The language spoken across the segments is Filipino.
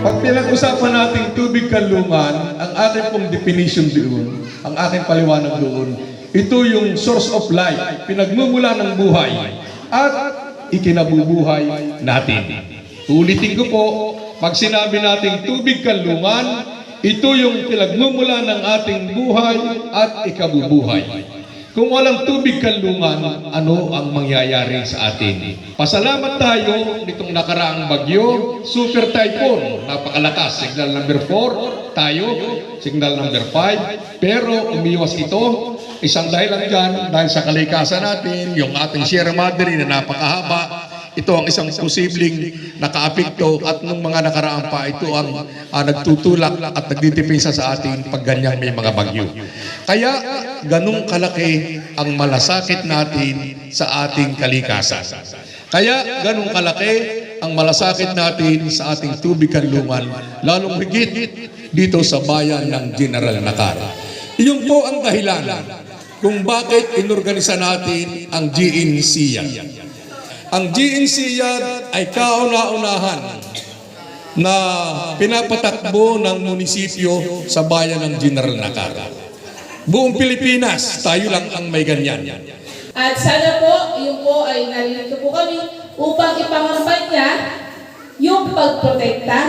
Pag pinag-usapan natin tubig kanlungan, ang aking pong definition doon, ang aking paliwanag doon, ito yung source of life, pinagmumula ng buhay, at ikinabubuhay natin. Ulitin ko po, pag sinabi nating tubig kanlungan, ito yung pinagmumula ng ating buhay at ikabubuhay. Kung walang tubig kanlungan, ano ang mangyayari sa atin? Pasalamat tayo nitong nakaraang bagyo, super typhoon, napakalakas, signal number 4, tayo, signal number 5, pero umiwas ito. Isang dahilan dyan, dahil sa kalikasan natin, yung ating Sierra Madre na napakahaba, ito ang isang posibleng nakaapekto at nung mga nakaraan pa ito ang ah, nagtutulak at nagdidepensa sa atin pag ganyan may mga bagyo. Kaya ganung kalaki ang malasakit natin sa ating kalikasan. Kaya ganung kalaki ang malasakit natin sa ating tubig kanlungan, lalong higit dito sa bayan ng General Nakara. Iyon po ang dahilan kung bakit inorganisa natin ang GNC ang GNC yan ay kauna-unahan na pinapatakbo ng munisipyo sa bayan ng General Nakara. Buong Pilipinas, tayo lang ang may ganyan. At sana po, yun po ay narinig po kami upang ipangampanya yung pagprotekta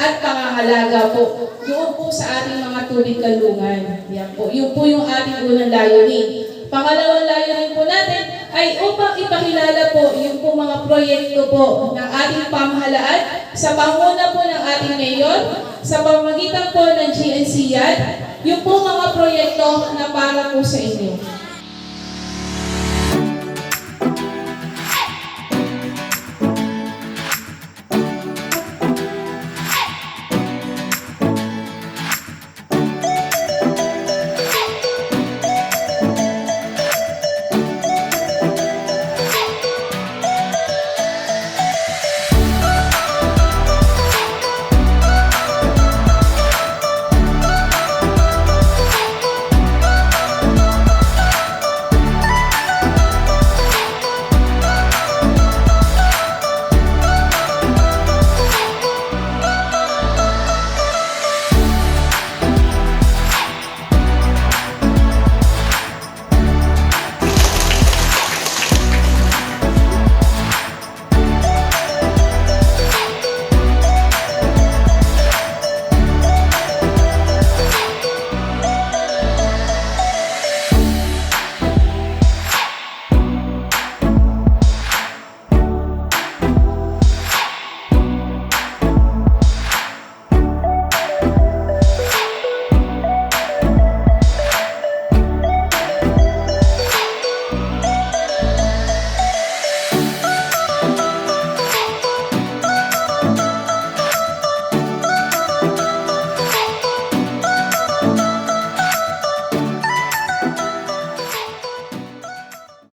at pangangalaga po doon po sa ating mga tubig kalungan. Yan po. Yun po yung ating unang layunin. Pangalawang layunin po natin ay upang ipakilala po yung po mga proyekto po ng ating pamahalaan sa panguna po ng ating mayor, sa pamagitan po ng GNC yan, yung po mga proyekto na para po sa inyo.